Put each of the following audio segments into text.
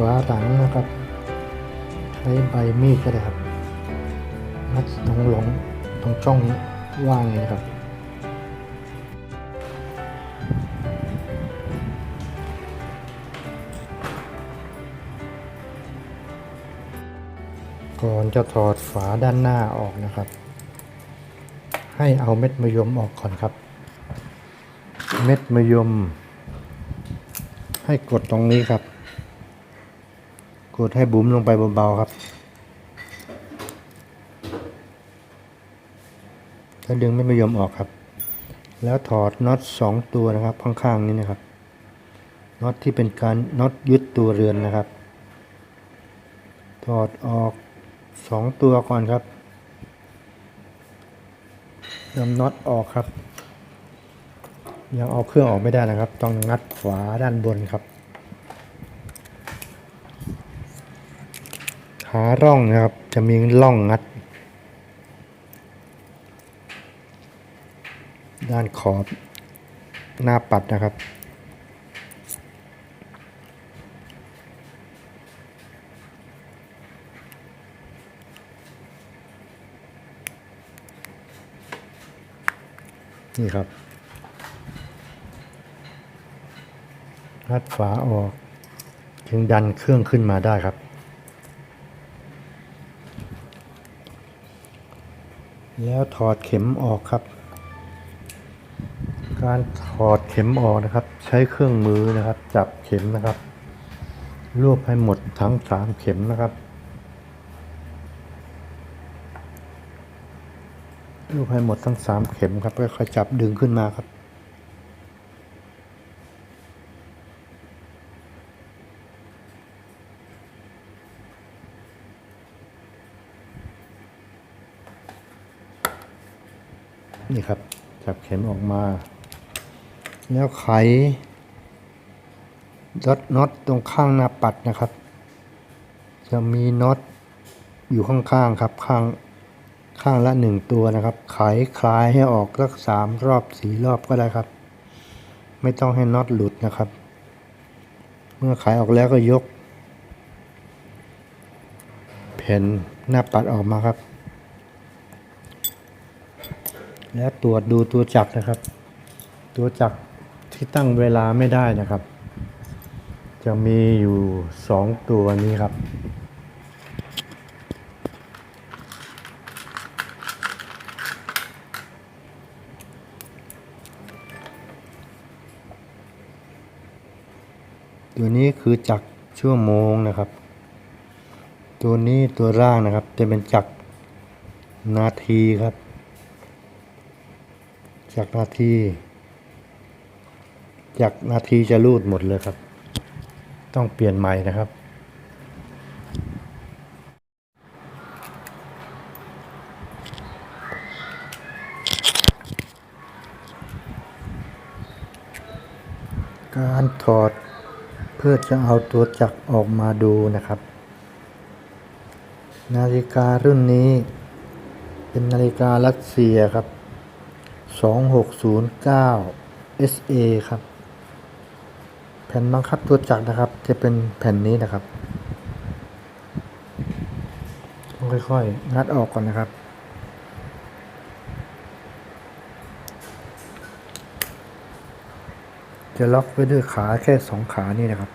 ดฝาหลังนะครับ ใช้ใบมีดก็ได้ครับมัดตรงหลงตรงช่องว่างนี้ครับก่อนจะถอดฝาด้านหน้าออกนะครับ ให้เอาเม็ดมะยมออกก่อนครับ เม็ดมะยม ให้กดตรงนี้ครับ กดให้บุ๋มลงไปเบาๆครับแล้วดึงเม็ดมะยมออกครับ แล้วถอดน็อตสองตัวนะครับ ข้างๆนี้นะครับน็อตที่เป็นการน็อตยึดตัวเรือนนะครับ ถอดออกสองตัวก่อนครับนำน็อตออกครับ ยังเอาเครื่องออกไม่ได้นะครับ ต้องงัดฝาด้านบนครับ หาร่องนะครับ จะมีร่องงัด ด้านขอบหน้าปัดนะครับ นี่ครับงัดฝาออก จึงดันเครื่องขึ้นมาได้ครับ แล้วถอดเข็มออกครับ การถอดเข็มออกนะครับ ใช้เครื่องมือนะครับ จับเข็มนะครับ รวบให้หมดทั้งสามเข็มนะครับรวบให้หมดทั้งสามเข็มครับค่อยๆจับดึงขึ้นมาครับ นี่ครับ จับเข็มออกมา แล้วไขน็อตน็อตตรงข้างหน้าปัดนะครับ จะมีน็อตอยู่ข้างๆครับข้างข้างละหนึ่งตัวนะครับ ไขคลายให้ออกสักสามรอบสี่รอบก็ได้ครับ ไม่ต้องให้น็อตหลุดนะครับ เมื่อไขออกแล้วก็ยกแผ่นหน้าปัดออกมาครับ แล้วตรวจดูตัวจักรนะครับ ตัวจักรที่ตั้งเวลาไม่ได้นะครับ จะมีอยู่สองตัวนี้ครับ ตัวนี้คือจักรชั่วโมงนะครับ ตัวนี้ตัวร่างนะครับจะเป็นจักรนาทีครับ จากนาทีจากนาทีจะรูดหมดเลยครับ ต้องเปลี่ยนใหม่นะครับ การถอดเพื่อจะเอาตัวจักรออกมาดูนะครับ นาฬิการุ่นนี้ เป็นนาฬิการัสเซียครับ 2609 SA ครับ แผ่นบังคับตัวจักรนะครับ จะเป็นแผ่นนี้นะครับต้องค่อยๆ งัดออกก่อนนะครับจะล็อกไว้ด้วยขาแค่สองขานี่นะครับ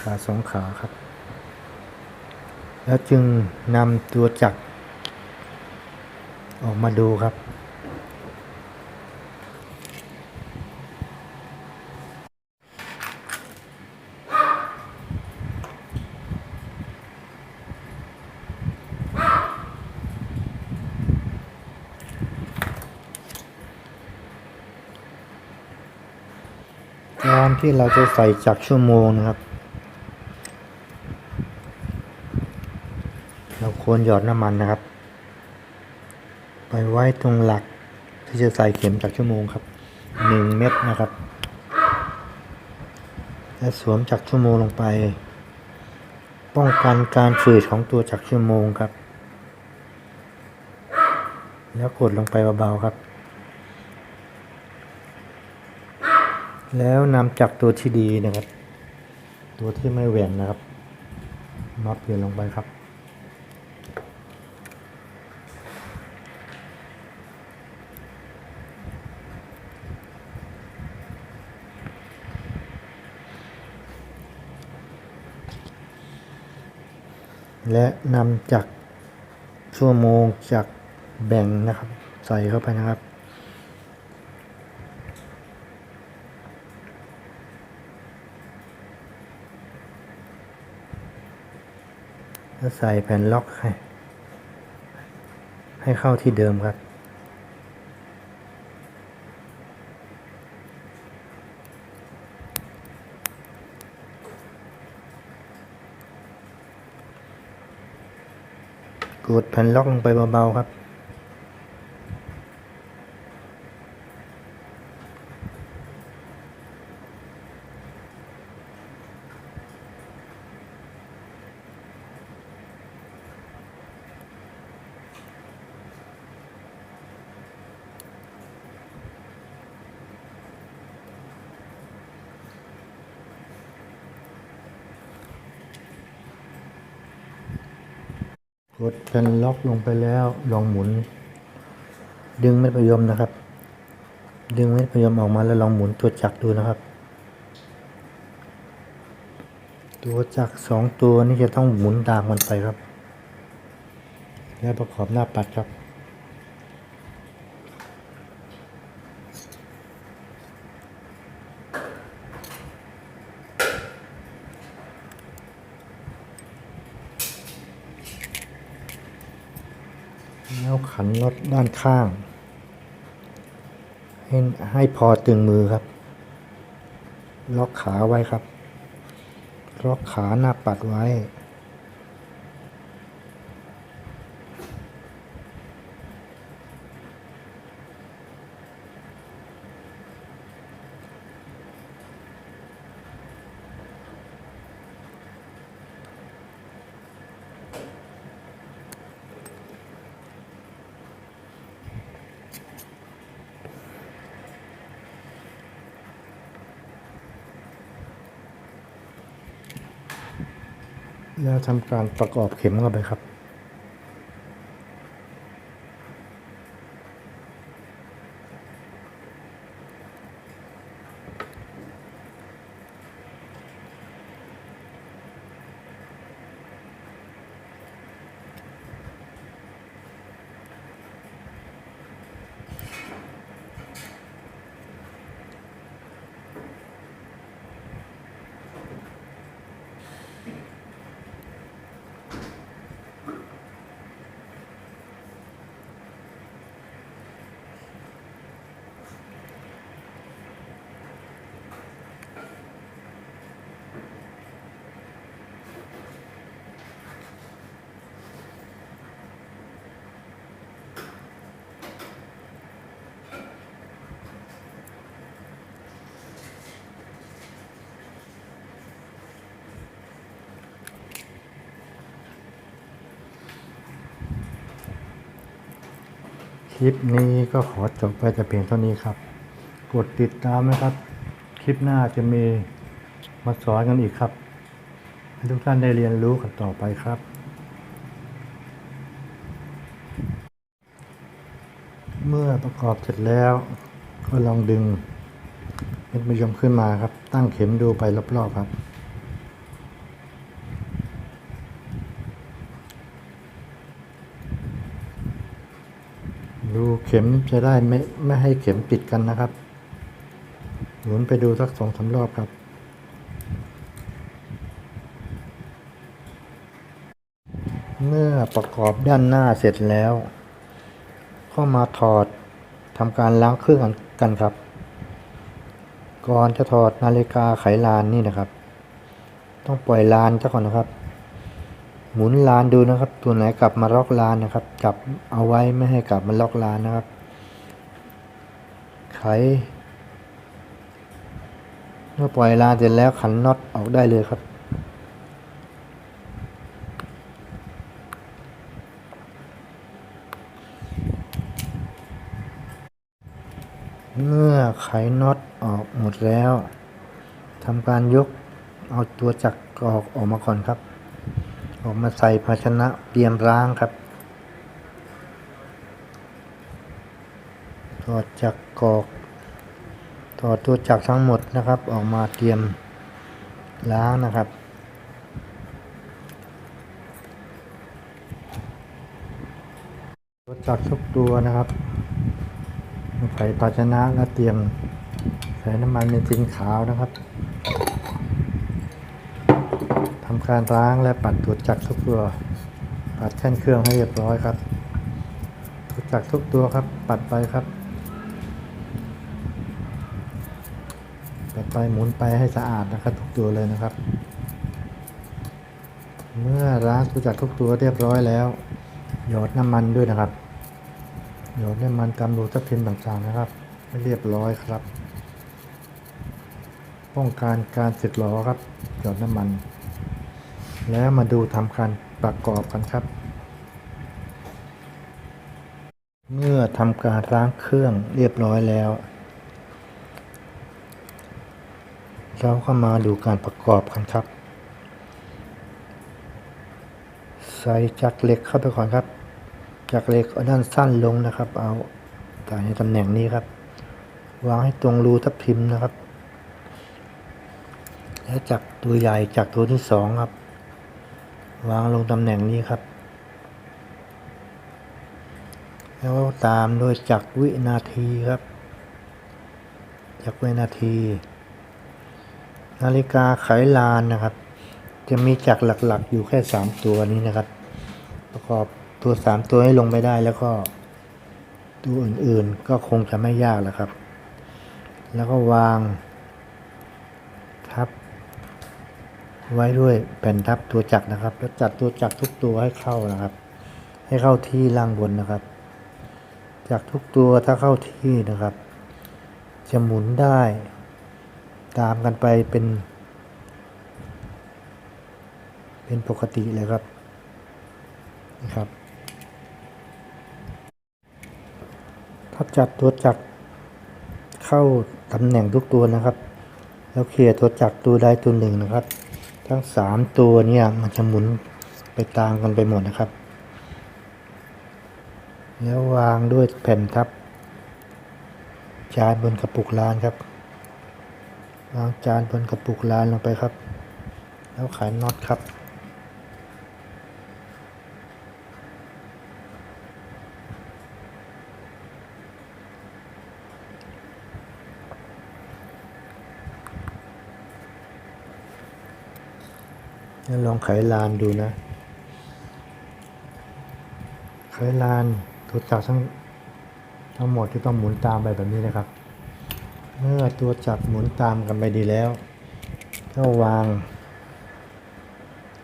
ขาสองขาครับ แล้วจึงนำตัวจักร ออกมาดูครับการที่เราจะใส่จักชั่วโมงนะครับ เราควรหยอดน้ำมันนะครับ ไปไว้ตรงหลักที่จะใส่เข็มจักชั่วโมงครับหนึ่งเม็ดนะครับ และสวมจักชั่วโมงลงไป ป้องกันการฝืดของตัวจักชั่วโมงครับ แล้วกดลงไปเบาๆครับ แล้วนำจักตัวที่ดีนะครับ ตัวที่ไม่แหว่งนะครับมาเปลี่ยนลงไปครับ และนำจากชั่วโมงจากแบ่งนะครับ ใส่เข้าไปนะครับ แล้วใส่แผ่นล็อกให้ให้เข้าที่เดิมครับ ดแผ่นล็อกลงไปเบาๆครับ ดแผ่นล็อกลงไปแล้วลองหมุน ดึงเม็ดพยมนะครับ ดึงเม็ดพยมออกมาแล้วลองหมุนตัวจักรดูนะครับ ตัวจักรสองตัวนี่จะต้องหมุนตามมันไปครับ แล้วประกอบหน้าปัดครับ แล้วขันน็อต ด้านข้าง ให้ให้พอตึงมือครับ ล็อกขาไว้ครับ ล็อกขาหน้าปัดไว้ แล้วทำการประกอบเข็มเข้าไปครับ คลิปนี้ก็ขอจบไปแต่เพียงเท่านี้ครับ กดติดตามนะครับ คลิปหน้าจะมีมาสอนกันอีกครับ ให้ทุกท่านได้เรียนรู้กันต่อไปครับ เมื่อประกอบเสร็จแล้ว ก็ลองดึงเม็ดมะยมขึ้นมาครับ ตั้งเข็มดูไปรอบๆครับ ดูเข็มจะได้ไม่ไม่ให้เข็มติดกันนะครับ หมุนไปดูสักสองสารอบครับ เมื่อประกอบด้านหน้าเสร็จแล้ว ก็มาถอดทำการล้างเครื่องกันครับ ก่อนจะถอดนาฬิกาไขลานนี่นะครับ ต้องปล่อยลานซะก่อนนะครับ หมุนลานดูนะครับ ตัวไหนกลับมาล็อกลานนะครับ จับเอาไว้ไม่ให้กลับมาล็อกลานนะครับ ไข เมื่อปล่อยลานเสร็จแล้วขันน็อตออกได้เลยครับ เมื่อไขน็อตออกหมดแล้วทำการยกเอาตัวจักรกรอกออกมาก่อนครับ ออกมาใส่ภาชนะเตรียมล้างครับถอดจักกรอกถอดตัวจักทั้งหมดนะครับ ออกมาเตรียมล้างนะครับตัวจักทุกตัวนะครับใส่ภาชนะและเตรียมใส่น้ำมันเบนซินขาวนะครับทำการล้างและปัดตัวจักทุกตัว ปัดแท่นเครื่องให้เรียบร้อยครับตัวจักทุกตัวครับ ปัดไปครับ ปัดไปหมุนไปให้สะอาดนะครับทุกตัวเลยนะครับ เมื่อล้างตัวจักทุกตัวเรียบร้อยแล้ว หยอดน้ำมันด้วยนะครับ หยอดน้ำมันตามรูทับทิมต่างๆนะครับให้เรียบร้อยครับป้องกันการสึกหรอครับหยอดน้ำมัน แล้วมาดูทำการประกอบกันครับ เมื่อทำการล้างเครื่องเรียบร้อยแล้ว เราก็มาดูการประกอบกันครับ ใส่จักรเหล็กเข้าไปก่อนครับ จักรเหล็กเอาด้านสั้นลงนะครับ เอาใส่ในตำแหน่งนี้ครับวางให้ตรงรูทับทิมนะครับ แล้วจักรตัวใหญ่จักรตัวที่สองครับ วางลงตำแหน่งนี้ครับ แล้วตามด้วยจักรวินาทีครับ จักรวินาที นาฬิกาไขลานนะครับ จะมีจักรหลักๆ อยู่แค่สามตัวนี้นะครับ ประกอบตัวสามตัวให้ลงไปได้แล้วก็ตัวอื่นๆก็คงจะไม่ยากแล้วครับ แล้วก็วางทับ ไว้ด้วยแผ่นทับตัวจักรนะครับ แล้วจัดตัวจักรทุกตัวให้เข้านะครับ ให้เข้าที่ล่างบนนะครับจักรทุกตัวถ้าเข้าที่นะครับ จะหมุนได้ ตามกันไปเป็น เป็นปกติเลยครับนะครับถ้าจัดตัวจักรเข้าตำแหน่งทุกตัวนะครับ แล้วเคลียร์ตัวจักรตัวใดตัวหนึ่งนะครับ ทั้งสามตัวเนี่ยมันจะหมุนไปตามกันไปหมดนะครับ แล้ววางด้วยแผ่นทับ จานบนกระปุกลานครับ วางจานบนกระปุกลานลงไปครับ แล้วไขน็อตครับ แล้วลองไขลานดูนะ ไขลานตัวจักรทั้งทั้งหมดที่ต้องหมุนตามไปแบบนี้นะครับ เมื่อตัวจักรหมุนตามกันไปดีแล้วก็วาง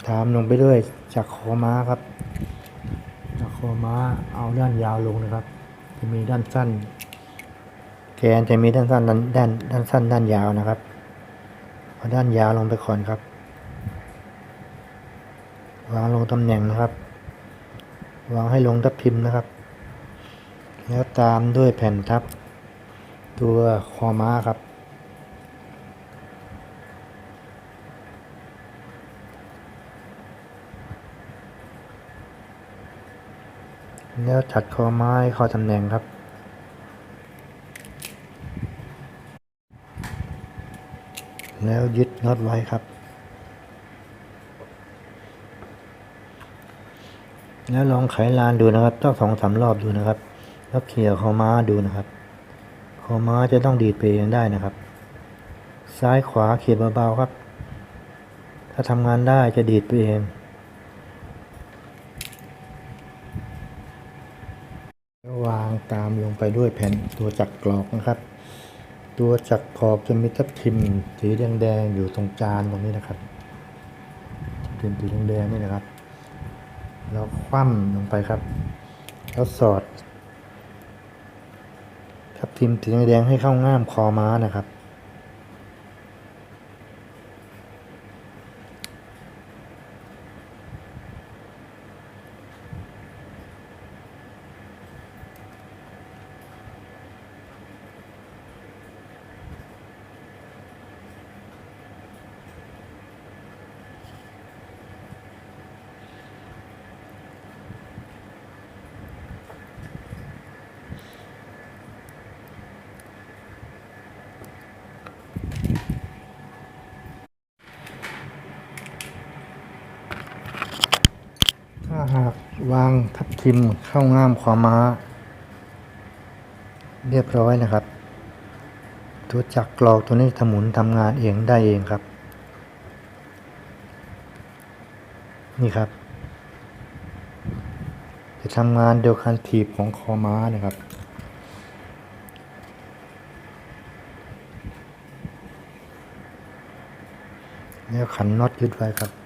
ตามลงไปด้วยจากคอม้าครับ จากคอม้าเอาด้านยาวลงนะครับ จะมีด้านสั้น แกนจะมีด้านสั้นด้านด้านด้านสั้นด้านยาวนะครับเอาด้านยาวลงไปก่อนครับ วางลงตำแหน่งนะครับ วางให้ลงทับพิมพ์นะครับ แล้วตามด้วยแผ่นทับ ตัวคอม้าครับ แล้วจัดคอไม้เข้าตำแหน่งครับแล้วยึดน็อตไว้ครับ แล้วลองไขลานดูนะครับต้องสองสามรอบดูนะครับ แล้วเขี่ยคอม้าดูนะครับคอม้าจะต้องดีดไปเองได้นะครับ ซ้ายขวาเขี่ยเบาๆครับ ถ้าทำงานได้จะดีดไปเองวางตามลงไปด้วยแผ่นตัวจักรกรอกนะครับ ตัวจักรกรอกจะมีทับทิมสีแดงๆอยู่ตรงจานตรงนี้นะครับทับทิมสีแดงๆนี่นะครับ แล้วคว่ำลงไปครับ แล้วสอดทับทิมสีแดงให้เข้าง่ามคอม้านะครับ วางทับทิมเข้าง่ามขวาม้า เรียบร้อยนะครับ ตัวจักรกรอกตัวนี้ทำหมุนทำงานเองได้เองครับ นี่ครับ จะทำงานเดียวกันถีบของคอม้านะครับแล้วขันน็อตยึดไว้ครับ